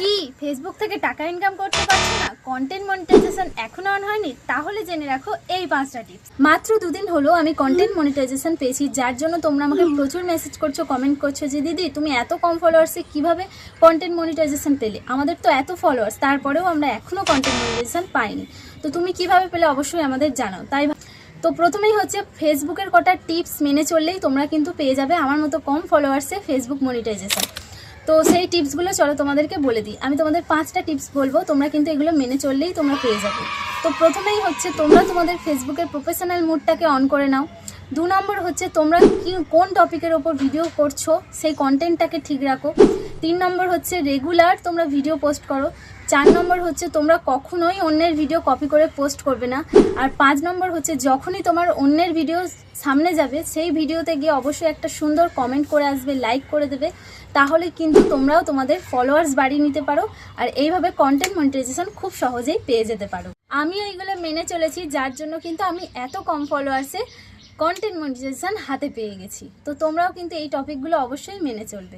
কি? ফেসবুক থেকে টাকা ইনকাম করতে পারছ না? কন্টেন্ট মনিটাইজেশন এখনও অন হয়নি? তাহলে জেনে রাখো এই পাঁচটা টিপস মাত্র দুদিন হলো আমি কন্টেন্ট মনিটাইজেশন পেয়েছি, যার জন্য তোমরা আমাকে প্রচুর মেসেজ করছ কমেন্ট করছ যে, দিদি, তুমি এত কম ফলোয়ার্সে কীভাবে কন্টেন্ট মনিটাইজেশন পেলে? আমাদের তো এত ফলোয়ার্স তারপরেও আমরা এখনও কন্টেন্ট মনিটাইজেশন পাইনি। তো তুমি কীভাবে পেলে অবশ্যই আমাদের জানাও। তাই তো প্রথমেই হচ্ছে ফেসবুকের কটা টিপস মেনে চললেই তোমরা কিন্তু পেয়ে যাবে আমার মতো কম ফলোয়ার্সে ফেসবুক মনিটাইজেশন তো সেই টিপসগুলো চলো তোমাদেরকে বলে দিই। আমি তোমাদের পাঁচটা টিপস বলব, তোমরা কিন্তু এগুলো মেনে চললেই তোমরা পেয়ে যাবে। তো প্রথমেই হচ্ছে তোমরা তোমাদের ফেসবুকের প্রফেশনাল মুডটাকে অন করে নাও। দু নম্বর হচ্ছে তোমরা কি, কোন টপিকের ওপর ভিডিও করছ, সেই কন্টেন্টটাকে ঠিক রাখো। তিন নম্বর হচ্ছে রেগুলার তোমরা ভিডিও পোস্ট করো। চার নম্বর হচ্ছে তোমরা কখনোই অন্যের ভিডিও কপি করে পোস্ট করবে না। আর পাঁচ নম্বর হচ্ছে যখনই তোমার অন্যের ভিডিও সামনে যাবে, সেই ভিডিওতে গিয়ে অবশ্যই একটা সুন্দর কমেন্ট করে আসবে লাইক করে দেবে। তাহলে কিন্তু তোমরাও তোমাদের ফলোয়ার্স বাড়িয়ে নিতে পারো আর এইভাবে কন্টেন্ট মনিটাইজেশন খুব সহজেই পেয়ে যেতে পারো। আমি এইগুলো মেনে চলেছি, যার জন্য কিন্তু আমি এত কম ফলোয়ার্সে কন্টেন্ট মনিটাইজেশন হাতে পেয়ে গেছি। তো তোমরাও কিন্তু এই টপিকগুলো অবশ্যই মেনে চলবে।